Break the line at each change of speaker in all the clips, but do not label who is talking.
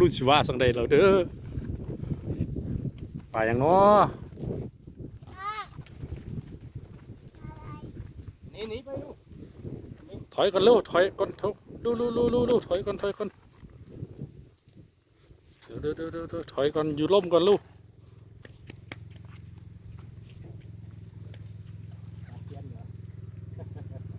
รู้สิว่าสังใดแล้วเด้อไปอย่างน้อ
นี่หนีไปลูก
ถอยก่อนเร็วถอยก่อนเถอะดูดูดูดูดูถอยก่อนถอยก่อนเดี๋ยวเดี๋ยวเดี๋ยวถอยก่อนอยู่ร่มก่อนลูก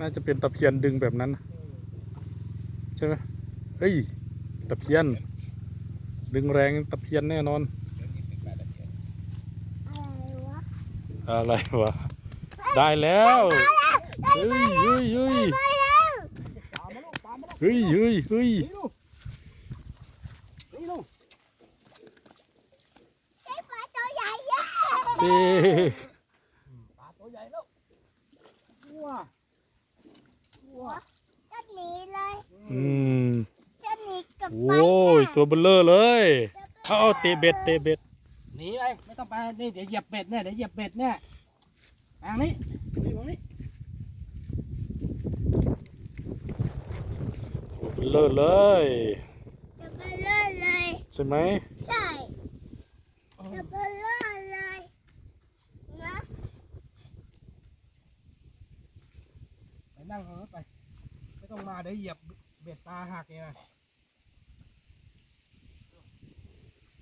น่า
จะเป็นตะเพียนดึงแบบนั้น ใช่ไหมเฮ้ย ตะเพียน ดึงแรงตะเพียนแน่นอน อะไรวะ ได้แล้วเฮ้ยเฮ้ยเฮ้ยเฮ้ยเฮ้ยเฮ้ยเอ๊ะ
ปลาตัวใหญ่แล้วว้าว้า
อืม
กับ
โอ้ยตัวเบลเลอร์เลยเอาเอาเตะเบ็ดเตะเบ็ด
หนีไปไม่ต้องไปนี่เดี๋ยวเหยียบเบ็ดเนี่ยเดี๋ยวเหยียบเบ็ดเนี่ยทางนี้นี่ตรงนี้
ตัวเบลเลอร์เลย
จะไปเลื่อนเลย
ใช่ไหม
ใช่จะไปเลื่อนเลยนะ
ไปนั่งเอารถไปไม่ต้องมาเดี๋ยวเหยียบเบ็ดปลาหักเองนะ
จะไปเลื่อนเลยอะ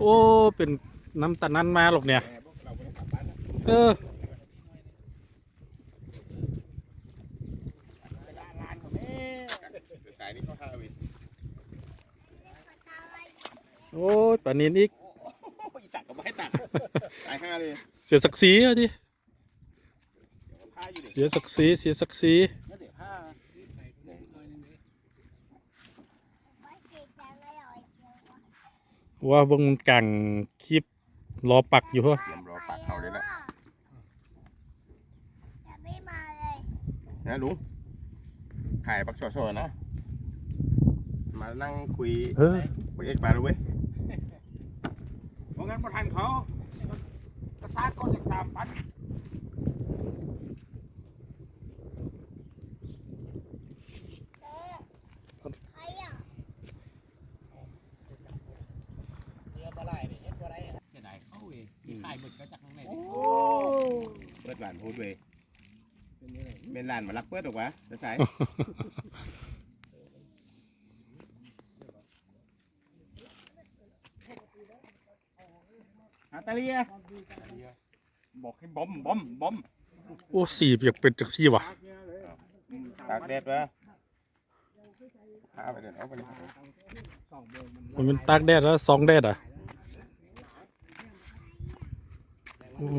โอ้ เป็นน้ำตานั้นมาหรอกเนี่ย เออ
สายนี้เขาห้าวิ
โอ้ยป่านนี้อีก
อีตักก็ไม่ให้ตักสายห้าเลย
เสียศักดิ์ศรีอะดิ
ห้าอยู่ดิ
เสียศักดิ์ศรี เสียศักดิ์ศรี
แล้วเดี๋ยวผ้า
ว่าเบงกังคลิปรอปักอยู่เหรอ
เตรียมรอปักเขาเลยละ
จะไม่มาเลย
นะลุงขายปักช่อๆนะ มานั่งคุย
เออ
คุยเอ็กปลาเลยเว้ย
เพราะงั้นก็ทันเขากระซาดก็จากสามพัน
ใครอะ
เรือปลาไหลเนี่ยเฮ็ดปลาไหลเสียดายเข้าเองขาย หมึกก็จากข้างในนี่
เปิดหลานพูดเว้ยเป็นหลานมารักเปิดหรอกวะจะสาย
อาตาเลียบอกให้บอมบอมบอม
โอ้สีเปียกเป็นจักสีวะ
ตากแดดวะพาไปเดินเอาไปเลย
สองโมงมัน
มันเป็นตากแดดแล้วซองแดดอะ โอ้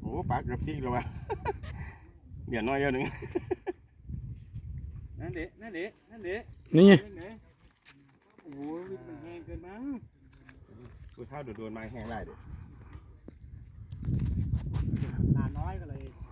โอ้ปากเกือบซีกแล้ววะเดี๋ยวน้อยเดียวหนึง
นั่นเด็นั่นเด็นั่นเด็
นี่
นั่นเด็โอ้โหวิทย์มันแห้งเกินมั้ง
กูเท่าโดนๆไม้แห้งได้เด้อ
หนาน้อยก็เลยดึงแห้ง